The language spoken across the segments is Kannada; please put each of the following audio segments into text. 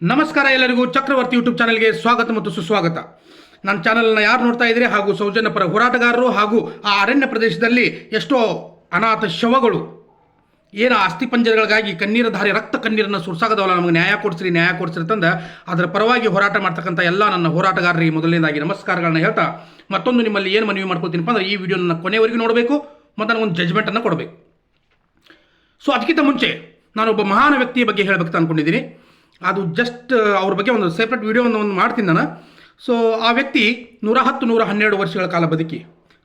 ನಮಸ್ಕಾರ ಎಲ್ಲರಿಗೂ ಚಕ್ರವರ್ತಿ ಯೂಟ್ಯೂಬ್ ಚಾನಲ್ಗೆ ಸ್ವಾಗತ ಮತ್ತು ಸುಸ್ವಾಗತ. ನನ್ನ ಚಾನಲ್ನ ಯಾರು ನೋಡ್ತಾ ಇದ್ರೆ ಹಾಗೂ ಸೌಜನ್ಯ ಪರ ಹೋರಾಟಗಾರರು ಹಾಗೂ ಆ ಅರಣ್ಯ ಪ್ರದೇಶದಲ್ಲಿ ಎಷ್ಟೋ ಅನಾಥ ಶವಗಳು. ಏನು ಅಸ್ಥಿಪಂಜರಗಳಿಗಾಗಿ ಕಣ್ಣೀರ ಧಾರೆ, ರಕ್ತ ಕಣ್ಣೀರನ್ನು ಸುರ್ಸಾಗದವಲ್ಲ, ನಮಗೆ ನ್ಯಾಯ ಕೊಡಿಸ್ರಿ ನ್ಯಾಯ ಕೊಡಿಸ್ರಿ ತಂದ. ಅದರ ಪರವಾಗಿ ಹೋರಾಟ ಮಾಡ್ತಕ್ಕಂಥ ಎಲ್ಲ ನನ್ನ ಹೋರಾಟಗಾರರಿಗೆ ಮೊದಲನೇದಾಗಿ ನಮಸ್ಕಾರಗಳನ್ನ ಹೇಳ್ತಾ, ಮತ್ತೊಂದು ನಿಮ್ಮಲ್ಲಿ ಏನು ಮನವಿ ಮಾಡ್ಕೊತೀನಪ್ಪ ಅಂದ್ರೆ ಈ ವಿಡಿಯೋನ ಕೊನೆವರೆಗೂ ನೋಡಬೇಕು, ಮತ್ತು ನನಗೊಂದು ಜಜ್ಮೆಂಟನ್ನು ಕೊಡಬೇಕು. ಸೊ ಅದಕ್ಕಿಂತ ಮುಂಚೆ ನಾನೊಬ್ಬ ಮಹಾನ್ ವ್ಯಕ್ತಿಯ ಬಗ್ಗೆ ಹೇಳಬೇಕು ಅಂದ್ಕೊಂಡಿದ್ದೀನಿ ಅದು ಜಸ್ಟ್ ಅವ್ರ ಬಗ್ಗೆ ಒಂದು ಸೆಪ್ರೇಟ್ ವಿಡಿಯೋವನ್ನು ಒಂದು ಮಾಡ್ತೀನಿ ನಾನು. ಸೊ ಆ ವ್ಯಕ್ತಿ ನೂರ ಹತ್ತು, ನೂರ ಹನ್ನೆರಡು ವರ್ಷಗಳ ಕಾಲ ಬದುಕಿ,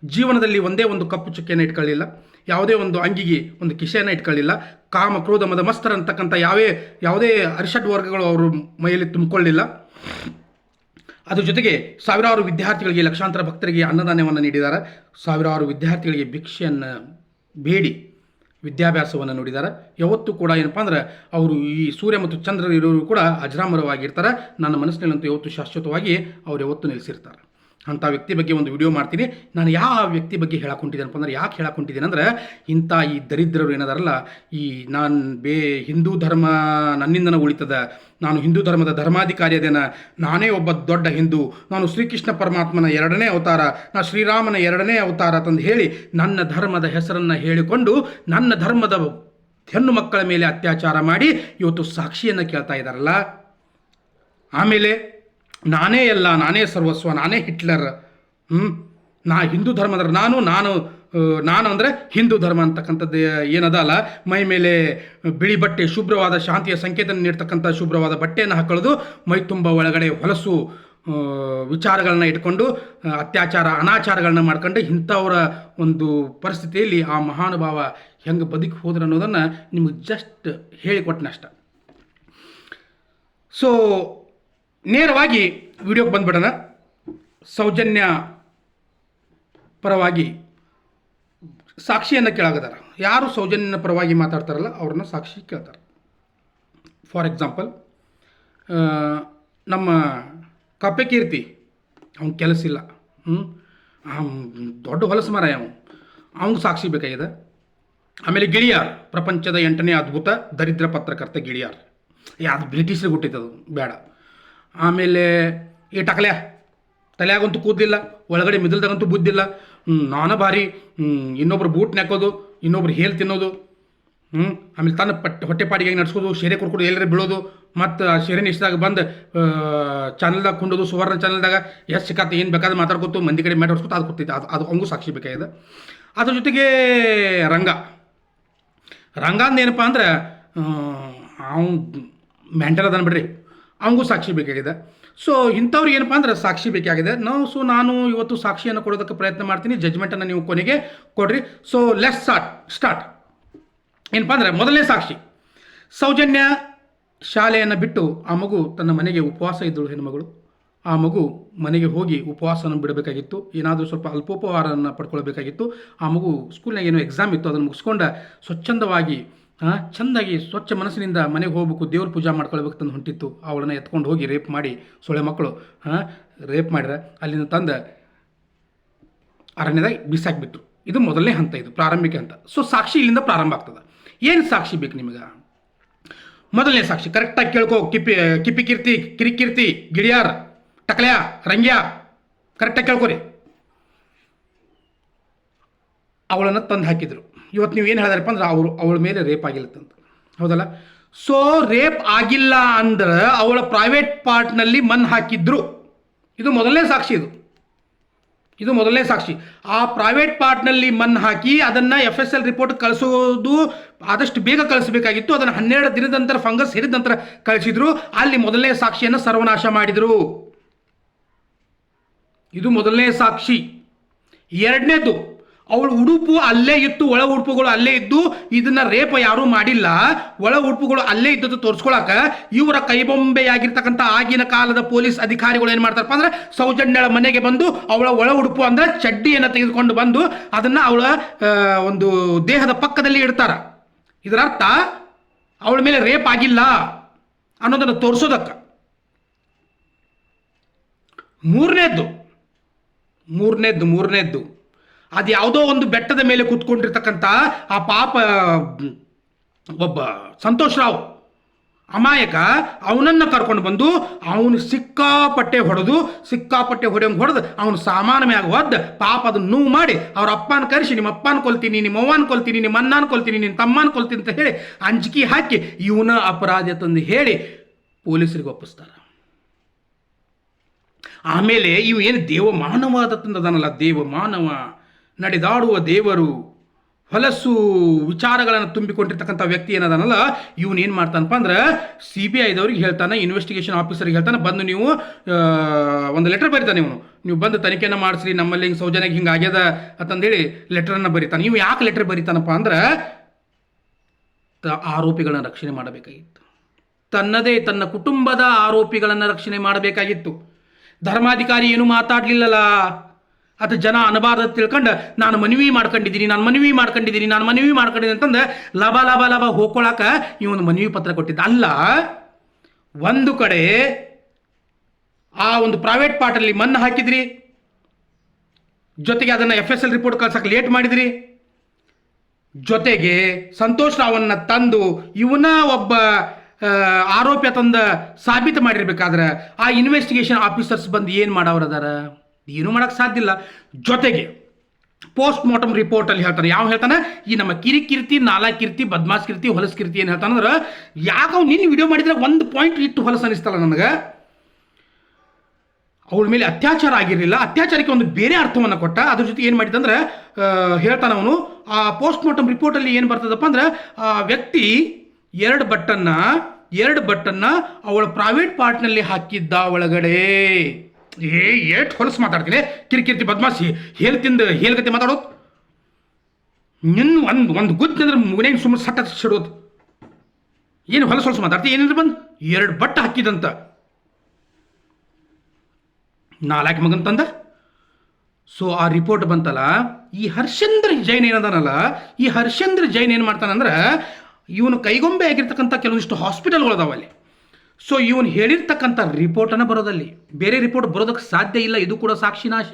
ಜೀವನದಲ್ಲಿ ಒಂದೇ ಒಂದು ಕಪ್ಪು ಚುಕ್ಕೆಯನ್ನು ಇಟ್ಕೊಳ್ಳಿಲ್ಲ, ಯಾವುದೇ ಒಂದು ಅಂಗಿಗೆ ಒಂದು ಕಿಶೆಯನ್ನು ಇಟ್ಕೊಳ್ಳಿಲ್ಲ, ಕಾಮ, ಕ್ರೋಧ, ಮದ, ಮಸ್ತರ ಅಂತಕ್ಕಂಥ ಯಾವೇ, ಯಾವುದೇ ಅರಿಷಡ್ ವರ್ಗಗಳು ಅವರು ಮೈಯಲ್ಲಿ ತುಂಬಿಕೊಳ್ಳಿಲ್ಲ. ಅದ್ರ ಜೊತೆಗೆ ಸಾವಿರಾರು ವಿದ್ಯಾರ್ಥಿಗಳಿಗೆ ಲಕ್ಷಾಂತರ ಭಕ್ತರಿಗೆ ಅನ್ನದಾನವನ್ನು ನೀಡಿದ್ದಾರೆ. ಸಾವಿರಾರು ವಿದ್ಯಾರ್ಥಿಗಳಿಗೆ ಭಿಕ್ಷೆಯನ್ನು ಬೇಡಿ. ವಿದ್ಯಾಭ್ಯಾಸವನ್ನು ನೋಡಿದ್ದಾರೆ ಯಾವತ್ತೂ ಕೂಡ ಏನಪ್ಪ ಅಂದ್ರೆ ಅವರು ಈ ಸೂರ್ಯ ಮತ್ತು ಚಂದ್ರ ಇರೋರು ಕೂಡ ಅಜರಾಮರವಾಗಿರ್ತಾರೆ. ನನ್ನ ಮನಸ್ಸಿನಲ್ಲಂತೂ ಯಾವತ್ತೂ ಶಾಶ್ವತವಾಗಿ ಅವ್ರು ಯಾವತ್ತೂ ನಿಲ್ಲಿಸಿರ್ತಾರೆ ಅಂಥ ವ್ಯಕ್ತಿ ಬಗ್ಗೆ ಒಂದು ವಿಡಿಯೋ ಮಾಡ್ತೀನಿ. ನಾನು ಯಾವ ವ್ಯಕ್ತಿ ಬಗ್ಗೆ ಹೇಳಕ್ಕೊಂಡಿದ್ದೇನಪ್ಪ ಅಂದ್ರೆ ಯಾಕೆ ಹೇಳಕ್ಕೊಂಡಿದ್ದೀನಿ ಅಂದರೆ, ಇಂಥ ಈ ದರಿದ್ರರು ಏನದಾರಲ್ಲ, ಈ ನಾನು ಬೇ ಹಿಂದೂ ಧರ್ಮ ನನ್ನಿಂದನ ಉಳಿತದ, ನಾನು ಹಿಂದೂ ಧರ್ಮದ ಧರ್ಮಾಧಿಕಾರಿ ಅದೇನ, ನಾನೇ ಒಬ್ಬ ದೊಡ್ಡ ಹಿಂದೂ, ನಾನು ಶ್ರೀಕೃಷ್ಣ ಪರಮಾತ್ಮನ ಎರಡನೇ ಅವತಾರ, ನಾ ಶ್ರೀರಾಮನ ಎರಡನೇ ಅವತಾರ ತಂದು ಹೇಳಿ ನನ್ನ ಧರ್ಮದ ಹೆಸರನ್ನು ಹೇಳಿಕೊಂಡು ನನ್ನ ಧರ್ಮದ ಹೆಣ್ಣು ಮಕ್ಕಳ ಮೇಲೆ ಅತ್ಯಾಚಾರ ಮಾಡಿ ಇವತ್ತು ಸಾಕ್ಷಿಯನ್ನು ಕೇಳ್ತಾ ಇದ್ದಾರಲ್ಲ. ಆಮೇಲೆ ನಾನೇ ಎಲ್ಲ, ನಾನೇ ಸರ್ವಸ್ವ, ನಾನೇ ಹಿಟ್ಲರ್ ಹ್ಞೂ ನಾ ಹಿಂದೂ ಧರ್ಮದ ನಾನು ನಾನು ನಾನು ಅಂದರೆ ಹಿಂದೂ ಧರ್ಮ ಅಂತಕ್ಕಂಥದ್ದು ಏನದ ಅಲ್ಲ ಮೈ ಮೇಲೆ ಬಿಳಿ ಬಟ್ಟೆ, ಶುಭ್ರವಾದ ಶಾಂತಿಯ ಸಂಕೇತ ನೀಡ್ತಕ್ಕಂಥ ಶುಭ್ರವಾದ ಬಟ್ಟೆಯನ್ನು ಹಾಕೊಳ್ಳೋದು, ಮೈ ತುಂಬ ಒಳಗಡೆ ಹೊಲಸು ವಿಚಾರಗಳನ್ನ ಇಟ್ಕೊಂಡು ಅತ್ಯಾಚಾರ, ಅನಾಚಾರಗಳನ್ನ ಮಾಡ್ಕೊಂಡು ಇಂಥವರ ಒಂದು ಪರಿಸ್ಥಿತಿಯಲ್ಲಿ ಆ ಮಹಾನುಭಾವ ಹೆಂಗೆ ಬದುಕಿ ಹೋದ್ರು ಅನ್ನೋದನ್ನು ನಿಮಗೆ ಜಸ್ಟ್ ಹೇಳಿಕೊಟ್ಟನಷ್ಟ ಸೊ ನೇರವಾಗಿ ವಿಡಿಯೋಗೆ ಬಂದ್ಬಿಡೋಣ. ಸೌಜನ್ಯ ಪರವಾಗಿ ಸಾಕ್ಷಿಯನ್ನು ಕೇಳಾಗದಾರ. ಯಾರು ಸೌಜನ್ಯನ ಪರವಾಗಿ ಮಾತಾಡ್ತಾರಲ್ಲ ಅವ್ರನ್ನ ಸಾಕ್ಷಿ ಕೇಳ್ತಾರೆ. ಫಾರ್ ಎಕ್ಸಾಂಪಲ್ ನಮ್ಮ ಕಪ್ಪೆ ಕೀರ್ತಿ ಅವ್ನ ಕೆಲಸ ಇಲ್ಲ. ಹ್ಞೂ ದೊಡ್ಡ ಹೊಲಸು ಮರ ಅವನು. ಅವ್ನಿಗೆ ಸಾಕ್ಷಿ ಬೇಕಾಗಿದೆ. ಆಮೇಲೆ ಗಿಳಿಯಾರ್, ಪ್ರಪಂಚದ ಎಂಟನೇ ಅದ್ಭುತ ದರಿದ್ರ ಪತ್ರಕರ್ತ ಗಿಳಿಯಾರ್. ಏ, ಅದು ಹುಟ್ಟಿದ್ದದು, ಬೇಡ. ಆಮೇಲೆ ಈ ಟಕಲ್ಯ ತಲೆಯಾಗಂತೂ ಕೂದಲಿಲ್ಲ, ಒಳಗಡೆ ಮಿದಲ್ದಾಗಂತೂ ಬುದ್ಧಿಲ್ಲ ನಾನು ಭಾರಿ ಇನ್ನೊಬ್ರು ಬೂಟ್ ನೆಕ್ಕೋದು ಇನ್ನೊಬ್ರು ಹೇಲ್ ತಿನ್ನೋದು ಹ್ಞೂ ಆಮೇಲೆ ತನ್ನ ಪಟ್ ಹೊಟ್ಟೆಪಾಡಿಗೆ ನಡೆಸೋದು ಶೇರೆ ಕೊಡ್ಕೊಡು ಎಲ್ಲರ ಬೀಳೋದು, ಮತ್ತು ಆ ಶೇರೆ ಇಷ್ಟದಾಗ ಬಂದು ಚಾನಲ್ದಾಗ ಕುಂಡೋದು, ಸುವರ್ಣ ಚಾನಲ್ದಾಗ ಎಷ್ಟು ಸಿಕ್ಕಾತ, ಏನು ಬೇಕಾದ್ರೆ ಮಾತಾಡ್ಕೊತು, ಮಂದಿ ಕಡೆ ಮಾತಾಡ್ಸ್ಕೊತ ಅದು ಕೊಡ್ತೈತೆ ಅದು ಅದು ಅವಂಗೂ ಸಾಕ್ಷಿ ಬೇಕಾಗಿದೆ ಅದ್ರ ಜೊತೆಗೆ ರಂಗ. ರಂಗ ಅಂದೇನಪ್ಪ ಅಂದ್ರೆ ಅವ್ನು ಮೆಂಟಲ್ ಅದಾನ ಬಿಡ್ರಿ. ಅವನಿಗೂ ಸಾಕ್ಷಿ ಬೇಕಾಗಿದೆ. ಸೊ ಇಂಥವ್ರಿಗೆ ಏನಪ್ಪ ಅಂದ್ರೆ ಸಾಕ್ಷಿ ಬೇಕಾಗಿದೆ. ನಾವು ಸೊ ನಾನು ಇವತ್ತು ಸಾಕ್ಷಿಯನ್ನು ಕೊಡೋದಕ್ಕೆ ಪ್ರಯತ್ನ ಮಾಡ್ತೀನಿ. ಜಜ್ಮೆಂಟನ್ನು ನೀವು ಕೊನೆಗೆ ಕೊಡ್ರಿ. ಸೊ ಲೆಸ್ ಸ್ಟಾರ್ಟ್ ಸ್ಟಾರ್ಟ್ ಏನಪ್ಪ ಅಂದ್ರೆ ಮೊದಲನೇ ಸಾಕ್ಷಿ. ಸೌಜನ್ಯ ಶಾಲೆಯನ್ನು ಬಿಟ್ಟು ಆ ಮಗು ತನ್ನ ಮನೆಗೆ ಉಪವಾಸ ಇದ್ದಳು ಹೆಣ್ಮಗಳು. ಆ ಮಗು ಮನೆಗೆ ಹೋಗಿ ಉಪವಾಸನ ಬಿಡಬೇಕಾಗಿತ್ತು. ಏನಾದರೂ ಸ್ವಲ್ಪ ಅಲ್ಪೋಪಹಾರವನ್ನು ಪಡ್ಕೊಳ್ಬೇಕಾಗಿತ್ತು. ಆ ಮಗು ಸ್ಕೂಲ್ನಾಗ ಏನೋ ಎಕ್ಸಾಮ್ ಇತ್ತು. ಅದನ್ನು ಮುಗಿಸ್ಕೊಂಡ ಸ್ವಚ್ಛಂದವಾಗಿ ಚೆಂದಾಗಿ ಸ್ವಚ್ಛ ಮನಸ್ಸಿನಿಂದ ಮನೆಗೆ ಹೋಗ್ಬೇಕು, ದೇವ್ರ ಪೂಜೆ ಮಾಡ್ಕೊಳ್ಬೇಕು ತಂದು ಹೊಂಟಿತ್ತು. ಅವಳನ್ನ ಎತ್ಕೊಂಡು ಹೋಗಿ ರೇಪ್ ಮಾಡಿ, ಸೊಳ್ಳೆ ಮಕ್ಕಳು ಹಾಂ ರೇಪ್ ಮಾಡಿದ್ರೆ ಅಲ್ಲಿಂದ ತಂದ ಅರಣ್ಯದಾಗ ಬಿಸಾಕ್ಬಿಟ್ರು. ಇದು ಮೊದಲನೇ ಹಂತ ಇದು, ಪ್ರಾರಂಭಿಕ ಹಂತ. ಸೊ ಸಾಕ್ಷಿ ಇಲ್ಲಿಂದ ಪ್ರಾರಂಭ ಆಗ್ತದೆ. ಏನು ಸಾಕ್ಷಿ ಬೇಕು ನಿಮಗೆ? ಮೊದಲನೇ ಸಾಕ್ಷಿ ಕರೆಕ್ಟಾಗಿ ಕೇಳ್ಕೊ, ಕಿಪಿ ಕಿಪಿ ಕೀರ್ತಿ ಕಿರಿಕೀರ್ತಿ ಗಿಡಿಯಾರ್ ಟಕಲ್ಯ, ರಂಗ್ಯ ಕರೆಕ್ಟಾಗಿ ಕೇಳ್ಕೊರಿ. ಅವಳನ್ನು ತಂದು ಹಾಕಿದ್ರು. ಇವತ್ತು ನೀವು ಏನು ಹೇಳಿದ್ರಪ್ಪ ಅಂದ್ರೆ ಅವರು ಅವಳ ಮೇಲೆ ರೇಪ್ ಆಗಿಲ್ಲ ತಂದು ಹೌದಲ್ಲ? ಸೊ ರೇಪ್ ಆಗಿಲ್ಲ ಅಂದ್ರೆ ಅವಳ ಪ್ರೈವೇಟ್ ಪಾರ್ಟ್ನಲ್ಲಿ ಮನ್ ಹಾಕಿದ್ರು. ಇದು ಮೊದಲನೇ ಸಾಕ್ಷಿ ಇದು. ಇದು ಮೊದಲನೇ ಸಾಕ್ಷಿ. ಆ ಪ್ರೈವೇಟ್ ಪಾರ್ಟ್ನಲ್ಲಿ ಮನ್ ಹಾಕಿ ಅದನ್ನು ಎಫ್ ಎಸ್ ಎಲ್ ರಿಪೋರ್ಟ್ ಕಳಿಸೋದು ಆದಷ್ಟು ಬೇಗ ಕಳಿಸಬೇಕಾಗಿತ್ತು. ಅದನ್ನು ಹನ್ನೆರಡು ದಿನದ ನಂತರ ಫಂಗಸ್ ಹಿರಿದ ನಂತರ ಕಳಿಸಿದ್ರು. ಅಲ್ಲಿ ಮೊದಲನೇ ಸಾಕ್ಷಿಯನ್ನು ಸರ್ವನಾಶ ಮಾಡಿದರು. ಇದು ಮೊದಲನೇ ಸಾಕ್ಷಿ. ಎರಡನೇದು ಅವಳ ಉಡುಪು ಅಲ್ಲೇ ಇತ್ತು, ಒಳ ಉಡುಪುಗಳು ಅಲ್ಲೇ ಇದ್ದು, ಇದನ್ನ ರೇಪ ಯಾರೂ ಮಾಡಿಲ್ಲ. ಒಳ ಉಡುಪುಗಳು ಅಲ್ಲೇ ಇದ್ದದ್ದು ತೋರಿಸ್ಕೊಳಕ ಇವರ ಕೈಬೊಂಬೆಯಾಗಿರ್ತಕ್ಕಂಥ ಆಗಿನ ಕಾಲದ ಪೊಲೀಸ್ ಅಧಿಕಾರಿಗಳು ಏನು ಮಾಡ್ತಾರಪ್ಪ ಅಂದ್ರೆ ಸೌಜನ್ಯಳ ಮನೆಗೆ ಬಂದು ಅವಳ ಒಳ ಉಡುಪು ಅಂದ್ರೆ ಚಡ್ಡಿಯನ್ನು ತೆಗೆದುಕೊಂಡು ಬಂದು ಅದನ್ನ ಅವಳ ಒಂದು ದೇಹದ ಪಕ್ಕದಲ್ಲಿ ಇಡ್ತಾರ. ಇದರ ಅರ್ಥ ಅವಳ ಮೇಲೆ ರೇಪ್ ಆಗಿಲ್ಲ ಅನ್ನೋದನ್ನು ತೋರಿಸೋದಕ್ಕೆ. ಮೂರನೇದ್ದು ಮೂರನೇದ್ದು ಮೂರನೇದ್ದು. ಅದು ಯಾವುದೋ ಒಂದು ಬೆಟ್ಟದ ಮೇಲೆ ಕೂತ್ಕೊಂಡಿರ್ತಕ್ಕಂಥ ಆ ಪಾಪ, ಒಬ್ಬ ಸಂತೋಷ್ ರಾವ್, ಅಮಾಯಕ, ಅವನನ್ನು ಕರ್ಕೊಂಡು ಬಂದು ಅವನು ಸಿಕ್ಕಾಪಟ್ಟೆ ಹೊಡೆದು, ಸಿಕ್ಕಾಪಟ್ಟೆ ಹೊಡೆಯಂಗೆ ಹೊಡೆದು ಅವನು ಸಾಮಾನು ಮ್ಯಾಗ ಒದ್ದು, ಪಾಪ ಅದನ್ನು ನೋವು ಮಾಡಿ, ಅವ್ರ ಅಪ್ಪನ ಕರೆಸಿ, ನಿಮ್ಮ ಅಪ್ಪನ ಕೊಲ್ತೀನಿ, ನಿಮ್ಮ ಅವ್ವನ ಕೊಲ್ತೀನಿ, ನಿಮ್ಮ ಅಣ್ಣನ ಕೊಲ್ತೀನಿ ನಿನ್ನ ತಮ್ಮನ ಕೊಲ್ತೀನಿ ಅಂತ ಹೇಳಿ ಅಂಜಿಕೆ ಹಾಕಿ ಇವನ ಅಪರಾಧ ತಂದು ಹೇಳಿ ಪೊಲೀಸರಿಗೆ ಒಪ್ಪಿಸ್ತಾರೆ. ಆಮೇಲೆ ಇವು ಏನು ದೇವ ಮಾನವಾದ ತಂದದನಲ್ಲ ದೇವ ಮಾನವ ನಡೆದಾಡುವ ದೇವರು. ಹೊಲಸು ವಿಚಾರಗಳನ್ನು ತುಂಬಿಕೊಂಡಿರ್ತಕ್ಕಂಥ ವ್ಯಕ್ತಿ ಏನದನಲ್ಲ, ಇವನು ಏನು ಮಾಡ್ತಾನಪ್ಪ ಅಂದ್ರೆ ಸಿ ಬಿ ಐದವ್ರಿಗೆ ಹೇಳ್ತಾನೆ ಇನ್ವೆಸ್ಟಿಗೇಷನ್ ಆಫೀಸರ್ಗೆ ಹೇಳ್ತಾನೆ, ಬಂದು ನೀವು ಒಂದು ಲೆಟರ್ ಬರೀತಾನೆ ಇವನು. ನೀವು ಬಂದು ತನಿಖೆಯನ್ನು ಮಾಡಿಸ್ರಿ, ನಮ್ಮಲ್ಲಿ ಹಿಂಗೆ ಸೌಜನ್ಯಕ್ಕೆ ಹಿಂಗೆ ಆಗ್ಯದ ಅಂತಂದೇಳಿ ಲೆಟರನ್ನು ಬರೀತಾನೆ. ನೀವು ಯಾಕೆ ಲೆಟರ್ ಬರೀತಾನಪ್ಪ ಅಂದ್ರೆ ಆರೋಪಿಗಳನ್ನು ರಕ್ಷಣೆ ಮಾಡಬೇಕಾಗಿತ್ತು. ತನ್ನದೇ ತನ್ನ ಕುಟುಂಬದ ಆರೋಪಿಗಳನ್ನು ರಕ್ಷಣೆ ಮಾಡಬೇಕಾಗಿತ್ತು. ಧರ್ಮಾಧಿಕಾರಿ ಏನು ಮಾತಾಡಲಿಲ್ಲಲ್ಲ. ಅದು ಜನ ಅನಬಾರ್ದು ತಿಳ್ಕೊಂಡು ನಾನು ಮನವಿ ಮಾಡ್ಕೊಂಡಿದ್ದೀನಿ, ನಾನು ಮನವಿ ಮಾಡ್ಕೊಂಡಿದ್ದೀನಿ, ನಾನು ಮನವಿ ಮಾಡ್ಕೊಂಡಿದ್ದೀನಿ ಅಂತಂದು ಲಭ ಲಭ ಲಭ ಹೋಗ್ಕೊಳಕ ಇವನು ಮನವಿ ಪತ್ರ ಕೊಟ್ಟಿದ್ದ. ಅಲ್ಲ, ಒಂದು ಕಡೆ ಆ ಒಂದು ಪ್ರೈವೇಟ್ ಪಾರ್ಟಲ್ಲಿ ಮಣ್ಣು ಹಾಕಿದ್ರಿ, ಜೊತೆಗೆ ಅದನ್ನು ಎಫ್ ಎಸ್ ಎಲ್ ರಿಪೋರ್ಟ್ ಕಳ್ಸಕ್ಕೆ ಲೇಟ್ ಮಾಡಿದ್ರಿ, ಜೊತೆಗೆ ಸಂತೋಷ್ ರಾವನ್ನ ತಂದು ಇವನ ಒಬ್ಬ ಆರೋಪ ತಂದ ಸಾಬೀತು ಮಾಡಿರ್ಬೇಕಾದ್ರೆ ಆ ಇನ್ವೆಸ್ಟಿಗೇಷನ್ ಆಫೀಸರ್ಸ್ ಬಂದು ಏನು ಮಾಡೋರು ಅದಾರ ಏನು ಮಾಡಕ್ಕೆ ಸಾಧ್ಯ ಇಲ್ಲ. ಜೊತೆಗೆ ಪೋಸ್ಟ್ ಮಾರ್ಟಮ್ ರಿಪೋರ್ಟಲ್ಲಿ ಹೇಳ್ತಾನೆ. ಯಾವ ಹೇಳ್ತಾನೆ? ಈ ನಮ್ಮ ಕಿರಿಕಿರ್ತಿ ನಾಲಾ ಕೀರ್ತಿ ಬದ್ಮಾಸ್ ಕೀರ್ತಿ ಹೊಲಸ್ ಕೀರ್ತಿ ಏನು ಹೇಳ್ತಾನಂದ್ರೆ ಯಾಕೋ ನಿನ್ನ ವಿಡಿಯೋ ಮಾಡಿದ್ರೆ ಒಂದು ಪಾಯಿಂಟ್ ಇಟ್ಟು ಹೊಲಸು ಅನಿಸ್ತಲ್ಲ ನನಗೆ. ಅವಳ ಮೇಲೆ ಅತ್ಯಾಚಾರ ಆಗಿರಲಿಲ್ಲ. ಅತ್ಯಾಚಾರಕ್ಕೆ ಒಂದು ಬೇರೆ ಅರ್ಥವನ್ನು ಕೊಟ್ಟ. ಅದ್ರ ಜೊತೆ ಏನು ಮಾಡಿದಂದ್ರೆ ಹೇಳ್ತಾನೆ ಅವನು, ಆ ಪೋಸ್ಟ್ ಮಾರ್ಟಮ್ ರಿಪೋರ್ಟಲ್ಲಿ ಏನು ಬರ್ತದಪ್ಪ ಅಂದ್ರೆ, ಆ ವ್ಯಕ್ತಿ ಎರಡು ಬಟ್ಟನ್ನ ಎರಡು ಬಟ್ಟನ್ನ ಅವಳ ಪ್ರೈವೇಟ್ ಪಾರ್ಟ್ನಲ್ಲಿ ಹಾಕಿದ್ದ ಒಳಗಡೆ. ಏ, ಏಟ್ ಹೊಲಸು ಮಾತಾಡ್ತೀನಿ ಕಿರಿಕಿರ್ತಿ ಬದ್ಮಾಸಿ ಹೇಳ್ತಿಂದ ಹೇಳ್ಗತಿ ಮಾತಾಡೋದು? ನಿನ್ನ ಒಂದು ಒಂದು ಗುದ್ದಂದ್ರೆ ಮುಗನೇನು ಸುಮ್ಮನೆ ಸಟ್ಟ ಸಿಡೋದು? ಏನು ಹೊಲಸು ಹೊಲಸು ಮಾತಾಡ್ತಿ? ಏನಿದ್ರೆ ಬಂದು? ಎರಡು ಬಟ್ಟ ಹಾಕಿದಂತ. ನಾಲ್ಕು ಮಗನ್ ತಂದ? ಸೊ ಆ ರಿಪೋರ್ಟ್ ಬಂತಲ್ಲ, ಈ ಹರ್ಷೇಂದ್ರ ಜೈನ್ ಏನದಾನಲ್ಲ, ಈ ಹರ್ಷೇಂದ್ರ ಜೈನ್ ಏನು ಮಾಡ್ತಾನಂದ್ರೆ, ಇವನು ಕೈಗೊಂಬೆ ಆಗಿರ್ತಕ್ಕಂಥ ಕೆಲವೊಂದಿಷ್ಟು ಹಾಸ್ಪಿಟಲ್ಗಳು ಅದಾವ ಅಲ್ಲಿ. ಸೊ ಇವನು ಹೇಳಿರ್ತಕ್ಕಂಥ ರಿಪೋರ್ಟನ್ನು ಬರೋದಲ್ಲಿ, ಬೇರೆ ರಿಪೋರ್ಟ್ ಬರೋದಕ್ಕೆ ಸಾಧ್ಯ ಇಲ್ಲ, ಇದು ಕೂಡ ಸಾಕ್ಷಿನಾಶ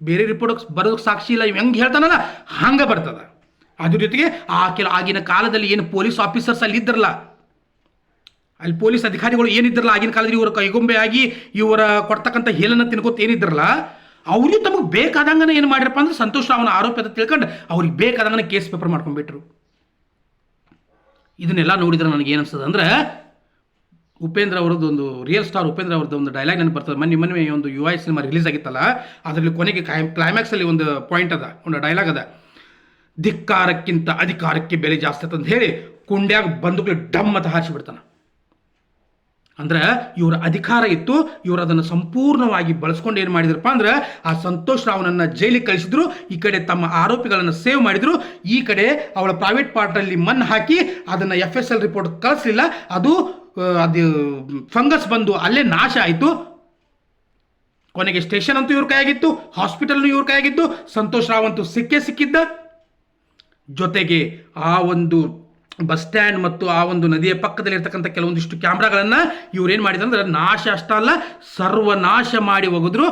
ಬೇರೆ ರಿಪೋರ್ಟ್ ಬರೋದಕ್ಕೆ ಸಾಕ್ಷಿ ಇಲ್ಲ, ಇವ ಹೆಂಗೆ ಹೇಳ್ತಾನಲ್ಲ, ಹಂಗೆ ಬರ್ತದ. ಅದ್ರ ಜೊತೆಗೆ ಆ ಕೆಲ ಆಗಿನ ಕಾಲದಲ್ಲಿ ಏನು ಪೊಲೀಸ್ ಆಫೀಸರ್ಸ್ ಅಲ್ಲಿ ಇದ್ರಲ್ಲ, ಅಲ್ಲಿ ಪೊಲೀಸ್ ಅಧಿಕಾರಿಗಳು ಏನಿದ್ರಲ್ಲ ಆಗಿನ ಕಾಲದಲ್ಲಿ ಇವರ ಕೈಗೊಂಬೆ ಆಗಿ ಇವರ ಕೊಡ್ತಕ್ಕಂಥ ಹೇಲನ್ನು ತಿನ್ಕೋತ ಏನಿದ್ರಲ್ಲ ಅವರು ತಮಗೆ ಬೇಕಾದಂಗನ ಏನು ಮಾಡಿರಪ್ಪ ಅಂದ್ರೆ ಸಂತೋಷ್ ಅವನ ಆರೋಪ ಅಂತ ತಿಳ್ಕೊಂಡು ಅವ್ರಿಗೆ ಬೇಕಾದಂಗನ ಕೇಸ್ ಪೇಪರ್ ಮಾಡ್ಕೊಂಡ್ಬಿಟ್ರು. ಇದನ್ನೆಲ್ಲ ನೋಡಿದ್ರೆ ನನಗೆ ಏನು ಅಂದ್ರೆ ಉಪೇಂದ್ರ ಅವರದ್ದು ಒಂದು ರಿಯಲ್ ಸ್ಟಾರ್ ಉಪೇಂದ್ರ ಅವ್ರದ್ದು ಒಂದು ಡೈಲಾಗ್ ನನಗೆ ಬರ್ತದೆ. ಮೊನ್ನೆ ಮೊನ್ನೆ ಒಂದು ಯು ಐ ಸಿನಿಮಾ ರಿಲೀಸ್ ಆಗಿತ್ತಲ್ಲ, ಅದರಲ್ಲಿ ಕೊನೆಗೆ ಕ್ಲೈಮ್ಯಾಕ್ಸಲ್ಲಿ ಒಂದು ಪಾಯಿಂಟ್ ಅದ, ಒಂದು ಡೈಲಾಗ್ ಅದ. ಧಿಕ್ಕಾರಕ್ಕಿಂತ ಅಧಿಕಾರಕ್ಕೆ ಬೆಲೆ ಜಾಸ್ತಿ ಅಂತ ಹೇಳಿ ಕುಂಡ್ಯಾಗ ಬಂದುಗಳು ಡಮ್ ಅಂತ ಹಾರಿಸಿಬಿಡ್ತಾನೆ ಅಂದ್ರೆ ಇವರ ಅಧಿಕಾರ ಇತ್ತು, ಇವರು ಅದನ್ನು ಸಂಪೂರ್ಣವಾಗಿ ಬಳಸ್ಕೊಂಡು ಏನು ಮಾಡಿದ್ರಪ್ಪ ಅಂದ್ರೆ ಆ ಸಂತೋಷ್ ರಾವ್ನನ್ನು ಜೈಲಿಗೆ ಕಳಿಸಿದ್ರು, ಈ ಕಡೆ ತಮ್ಮ ಆರೋಪಿಗಳನ್ನು ಸೇವ್ ಮಾಡಿದ್ರು, ಈ ಕಡೆ ಅವಳ ಪ್ರೈವೇಟ್ ಪಾರ್ಟಲ್ಲಿ ಮಣ್ಣು ಹಾಕಿ ಅದನ್ನು ಎಫ್ ಎಸ್ ಎಲ್ ರಿಪೋರ್ಟ್ ಕಳಿಸ್ಲಿಲ್ಲ, ಅದು ಅದು ಫಂಗಸ್ ಬಂದು ಅಲ್ಲೇ ನಾಶ ಆಯಿತು. ಕೊನೆಗೆ ಸ್ಟೇಷನ್ ಅಂತೂ ಇವ್ರ ಕೈಯಾಗಿತ್ತು ಹಾಸ್ಪಿಟಲ್ನು ಇವ್ರ ಕೈಯಾಗಿತ್ತು, ಸಂತೋಷ್ ರಾವ್ ಅಂತೂ ಸಿಕ್ಕೇ ಸಿಕ್ಕಿದ್ದ. ಜೊತೆಗೆ ಆ ಒಂದು ಬಸ್ ಸ್ಟ್ಯಾಂಡ್ ಮತ್ತು ಆ ಒಂದು ನದಿಯ ಪಕ್ಕದಲ್ಲಿ ಇರ್ತಕ್ಕಂಥ ಕೆಲವೊಂದಿಷ್ಟು ಕ್ಯಾಮ್ರಾಗಳನ್ನು ಇವ್ರೇನು ಮಾಡಿದಂದ್ರೆ ನಾಶ ಅಷ್ಟಲ್ಲ ಸರ್ವನಾಶ ಮಾಡಿ ಒಗೆದ್ರು.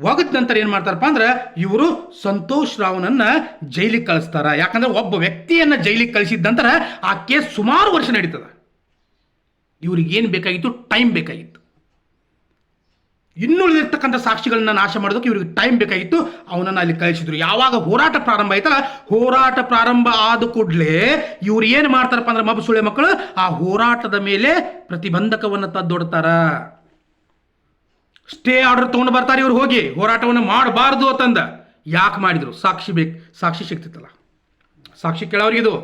ಒಗದ ನಂತರ ಏನು ಮಾಡ್ತಾರಪ್ಪ ಅಂದ್ರೆ ಇವರು ಸಂತೋಷ್ ರಾವ್ನನ್ನ ಜೈಲಿಗೆ ಕಳಿಸ್ತಾರ. ಯಾಕಂದ್ರೆ ಒಬ್ಬ ವ್ಯಕ್ತಿಯನ್ನ ಜೈಲಿಗೆ ಕಳಿಸಿದ ನಂತರ ಆ ಕೇಸ್ ಸುಮಾರು ವರ್ಷ ನಡೀತದ. ಇವ್ರಿಗೆ ಏನು ಬೇಕಾಗಿತ್ತು? ಟೈಮ್ ಬೇಕಾಗಿತ್ತು. ಇನ್ನುಳಿದಿರ್ತಕ್ಕಂಥ ಸಾಕ್ಷಿಗಳನ್ನ ನಾಶ ಮಾಡೋದಕ್ಕೆ ಇವ್ರಿಗೆ ಟೈಮ್ ಬೇಕಾಗಿತ್ತು. ಅವನನ್ನು ಅಲ್ಲಿ ಕಳಿಸಿದ್ರು. ಯಾವಾಗ ಹೋರಾಟ ಪ್ರಾರಂಭ ಆಯ್ತಲ್ಲ, ಹೋರಾಟ ಪ್ರಾರಂಭ ಆದ ಕೂಡಲೇ ಇವ್ರು ಏನು ಮಾಡ್ತಾರಪ್ಪ ಅಂದ್ರೆ ಮಬ್ಬ ಸುಳೆ ಮಕ್ಕಳು, ಆ ಹೋರಾಟದ ಮೇಲೆ ಪ್ರತಿಬಂಧಕವನ್ನು ತದ್ದೊಡ್ತಾರ. ಸ್ಟೇ ಆರ್ಡರ್ ತೊಗೊಂಡು ಬರ್ತಾರೆ ಇವ್ರು ಹೋಗಿ. ಹೋರಾಟವನ್ನು ಮಾಡಬಾರ್ದು ಅಂತಂದ. ಯಾಕೆ ಮಾಡಿದ್ರು? ಸಾಕ್ಷಿ ಬೇಕು, ಸಾಕ್ಷಿ ಸಿಗ್ತಿತ್ತಲ್ಲ. ಸಾಕ್ಷಿ ಕೇಳೋರಿಗಿದು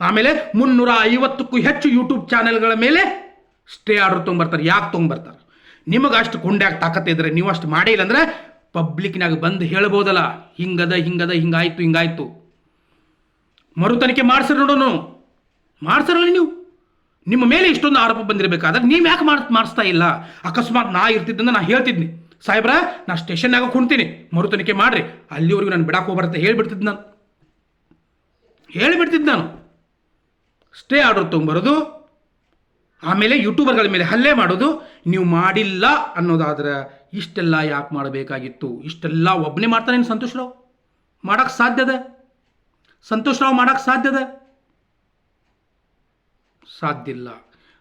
ಆಮೇಲೆ ಮುನ್ನೂರ ಐವತ್ತಕ್ಕೂ ಹೆಚ್ಚು ಯೂಟ್ಯೂಬ್ ಚಾನೆಲ್ಗಳ ಮೇಲೆ ಸ್ಟೇ ಆರ್ಡರ್ ತೊಗೊಂಬರ್ತಾರೆ ಯಾಕೆ ತೊಗೊಂಬರ್ತಾರೆ ನಿಮಗೆ ಅಷ್ಟು ಕುಂಡ್ಯಾಗ ತಾಕತ್ತೆ ಇದ್ರೆ ನೀವು ಅಷ್ಟು ಮಾಡೇ ಇಲ್ಲ ಅಂದರೆ ಪಬ್ಲಿಕ್ನಾಗ ಬಂದು ಹೇಳ್ಬೋದಲ್ಲ. ಹಿಂಗದ ಹಿಂಗದ, ಹಿಂಗಾಯ್ತು ಹಿಂಗಾಯ್ತು. ಮರು ತನಿಖೆ ಮಾಡ್ಸಿರಿ ನೋಡೋನು ಮಾಡ್ಸಿರಲ್ಲ ನೀವು. ನಿಮ್ಮ ಮೇಲೆ ಇಷ್ಟೊಂದು ಆರೋಪ ಬಂದಿರಬೇಕಾದ್ರೆ ನೀವು ಯಾಕೆ ಮಾಡ್, ಮಾಡಿಸ್ತಾ ಇಲ್ಲ? ಅಕಸ್ಮಾತ್ ನಾ ಇರ್ತಿದ್ದಂದ್ರೆ ನಾ ಹೇಳ್ತಿದ್ನಿ. ಸಾಹೇಬ್ರ, ನಾ ಸ್ಟೇಷನ್ನಾಗ ಕುಣ್ತೀನಿ ಮರು ತನಿಖೆ ಮಾಡ್ರಿ. ಅಲ್ಲಿವರೆಗೂ ನಾನು ಬಿಡಕ್ಕೆ ಹೋಗ್ಬಾರ್ದು ಹೇಳಿಬಿಡ್ತಿದ್ದೆ ನಾನು. ಹೇಳಿಬಿಡ್ತಿದ್ದು ನಾನು. ಸ್ಟೇ ಆರ್ಡರ್ ತೊಗೊಂಬರೋದು. ಆಮೇಲೆ ಯೂಟ್ಯೂಬರ್ಗಳ ಮೇಲೆ ಹಲ್ಲೆ ಮಾಡೋದು ನೀವು ಮಾಡಿಲ್ಲ ಅನ್ನೋದಾದ್ರೆ ಇಷ್ಟೆಲ್ಲ ಯಾಕೆ ಮಾಡಬೇಕಾಗಿತ್ತು? ಇಷ್ಟೆಲ್ಲ ಒಬ್ಬನೇ ಮಾಡ್ತಾನೆ ಸಂತೋಷ್ ರಾವ್? ಮಾಡೋಕ್ಕೆ ಸಾಧ್ಯದ ಸಂತೋಷ್ ರಾವ್ ಮಾಡೋಕ್ಕೆ ಸಾಧ್ಯದ ಸಾಧ್ಯ ಇಲ್ಲ.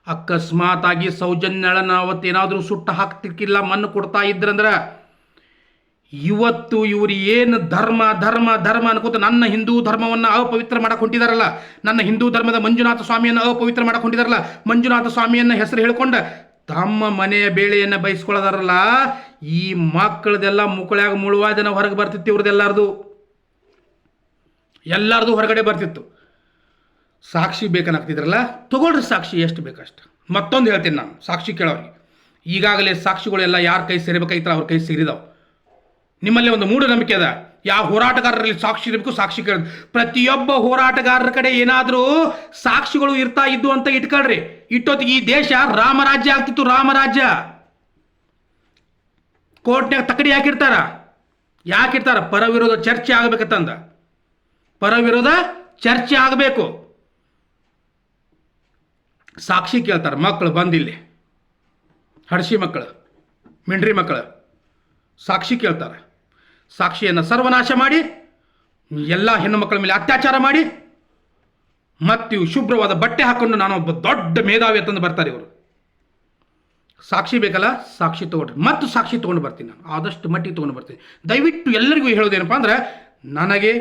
ಅಕಸ್ಮಾತ್ ಆಗಿ ಸೌಜನ್ಯಳನ್ನ ಅವತ್ತೇನಾದರೂ ಸುಟ್ಟ ಹಾಕ್ತಿಕ್ಕಿಲ್ಲ ಮಣ್ಣು ಕೊಡ್ತಾ ಇದ್ರಂದ್ರೆ ಇವತ್ತು ಇವರು ಏನು ಧರ್ಮ ಧರ್ಮ ಧರ್ಮ ಅನ್ಕೋತ ನನ್ನ ಹಿಂದೂ ಧರ್ಮವನ್ನು ಅಪವಿತ್ರ ಮಾಡಕ್ಕೆ ನನ್ನ ಹಿಂದೂ ಧರ್ಮದ ಮಂಜುನಾಥ ಸ್ವಾಮಿಯನ್ನು ಅಪವಿತ್ರ ಮಾಡಕ್ಕೆ ಮಂಜುನಾಥ ಸ್ವಾಮಿಯನ್ನು ಹೆಸರು ಹೇಳ್ಕೊಂಡ ತಮ್ಮ ಮನೆಯ ಬೇಳೆಯನ್ನು ಬಯಸ್ಕೊಳ್ಳೋದಾರಲ್ಲ ಈ ಮಕ್ಕಳದೆಲ್ಲ ಮುಕ್ಕಳ್ಯಾಗ ಮುಳುವಾದನ ಹೊರಗೆ ಬರ್ತಿತ್ತು ಇವ್ರದ್ದೆಲ್ಲಾರ್ದು ಎಲ್ಲಾರ್ದು ಹೊರಗಡೆ ಬರ್ತಿತ್ತು. ಸಾಕ್ಷಿ ಬೇಕನ್ನಾಗ್ತಿದ್ರಲ್ಲ? ತಗೊಳ್ರಿ ಸಾಕ್ಷಿ, ಎಷ್ಟು ಬೇಕಷ್ಟು? ಮತ್ತೊಂದು ಹೇಳ್ತೀನಿ ನಾನು, ಸಾಕ್ಷಿ ಕೇಳೋರಿಗೆ. ಈಗಾಗಲೇ ಸಾಕ್ಷಿಗಳೆಲ್ಲ ಯಾರ ಕೈ ಸೇರಬೇಕಾಗಿತ್ತು ಅವ್ರ ಕೈ ಸೇರಿದಾವೆ. ನಿಮ್ಮಲ್ಲಿ ಒಂದು ಮೂಢನಂಬಿಕೆ ಅದ. ಯಾವ ಹೋರಾಟಗಾರರಲ್ಲಿ ಸಾಕ್ಷಿ ಇರಬೇಕು, ಸಾಕ್ಷಿ ಕೇಳ ಪ್ರತಿಯೊಬ್ಬ ಹೋರಾಟಗಾರರ ಕಡೆ ಏನಾದರೂ ಸಾಕ್ಷಿಗಳು ಇರ್ತಾ ಇದ್ದು ಅಂತ ಇಟ್ಕೊಳ್ರಿ. ಇಟ್ಟೊತ್ತಿಗೆ ಈ ದೇಶ ರಾಮರಾಜ್ಯ ಆಗ್ತಿತ್ತು, ರಾಮರಾಜ್ಯ. ಕೋರ್ಟ್ನಾಗ ತಕಡಿ ಯಾಕಿರ್ತಾರ ಯಾಕಿರ್ತಾರ ಪರ ವಿರೋಧ ಚರ್ಚೆ ಆಗಬೇಕಂತಂದ. ಪರ ವಿರೋಧ ಚರ್ಚೆ ಆಗಬೇಕು. ಸಾಕ್ಷಿ ಕೇಳ್ತಾರೆ ಮಕ್ಕಳು ಬಂದಿಲ್ಲಿ. ಹಡ್ಸಿ ಮಕ್ಕಳು ಮಿಂಡ್ರಿ ಮಕ್ಕಳು ಸಾಕ್ಷಿ ಕೇಳ್ತಾರೆ. ಸಾಕ್ಷಿಯನ್ನು ಸರ್ವನಾಶ ಮಾಡಿ, ಎಲ್ಲ ಹೆಣ್ಣು ಮಕ್ಕಳ ಮೇಲೆ ಅತ್ಯಾಚಾರ ಮಾಡಿ, ಮತ್ತು ಶುಭ್ರವಾದ ಬಟ್ಟೆ ಹಾಕೊಂಡು ನಾನು ಒಬ್ಬ ದೊಡ್ಡ ಮೇಧಾವಿ ಅಂತಂದು ಬರ್ತಾರೆ ಇವರು. ಸಾಕ್ಷಿ ಬೇಕಲ್ಲ, ಸಾಕ್ಷಿ ತೊಗೊಂಡ್ರಿ ಮತ್ತು ಸಾಕ್ಷಿ ತೊಗೊಂಡು ಬರ್ತೀನಿ ನಾನು. ಆದಷ್ಟು ಮಟ್ಟಿಗೆ ತೊಗೊಂಡು ಬರ್ತೀನಿ. ದಯವಿಟ್ಟು ಎಲ್ಲರಿಗೂ ಹೇಳೋದೇನಪ್ಪ ಅಂದ್ರೆ, ನನಗೆ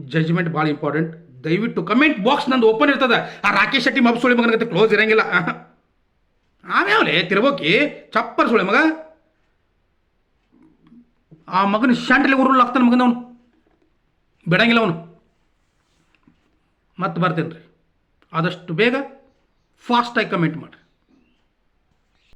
ಜಜ್ಮೆಂಟ್ ಭಾಳ ಇಂಪಾರ್ಟೆಂಟ್ ದಯವಿಟ್ಟು ಕಮೆಂಟ್ ಬಾಕ್ಸ್ ನಂದು ಓಪನ್ ಇರ್ತದೆ. ಆ ರಾಕೇಶ್ ಶೆಟ್ಟಿ ಮಬ್ಬ ಸುಳಿ ಮಗನ ಕ್ಲೋಸ್ ಇರಂಗಿಲ್ಲ. ಆಮೇಲೆ ತಿರ್ಬೋಕಿ ಚಪ್ಪರ್ ಸುಳಿ ಮಗ ಆ ಮಗನ ಶಾಂಟ್ಲಿ ಉರುಳಾಗ್ತಾನೆ ಮಗನ ಅವನು. ಬಿಡಂಗಿಲ್ಲ ಅವನು. ಮತ್ತೆ ಬರ್ತೇನೆ ರೀ ಆದಷ್ಟು ಬೇಗ ಫಾಸ್ಟಾಗಿ ಕಮೆಂಟ್ ಮಾಡಿರಿ.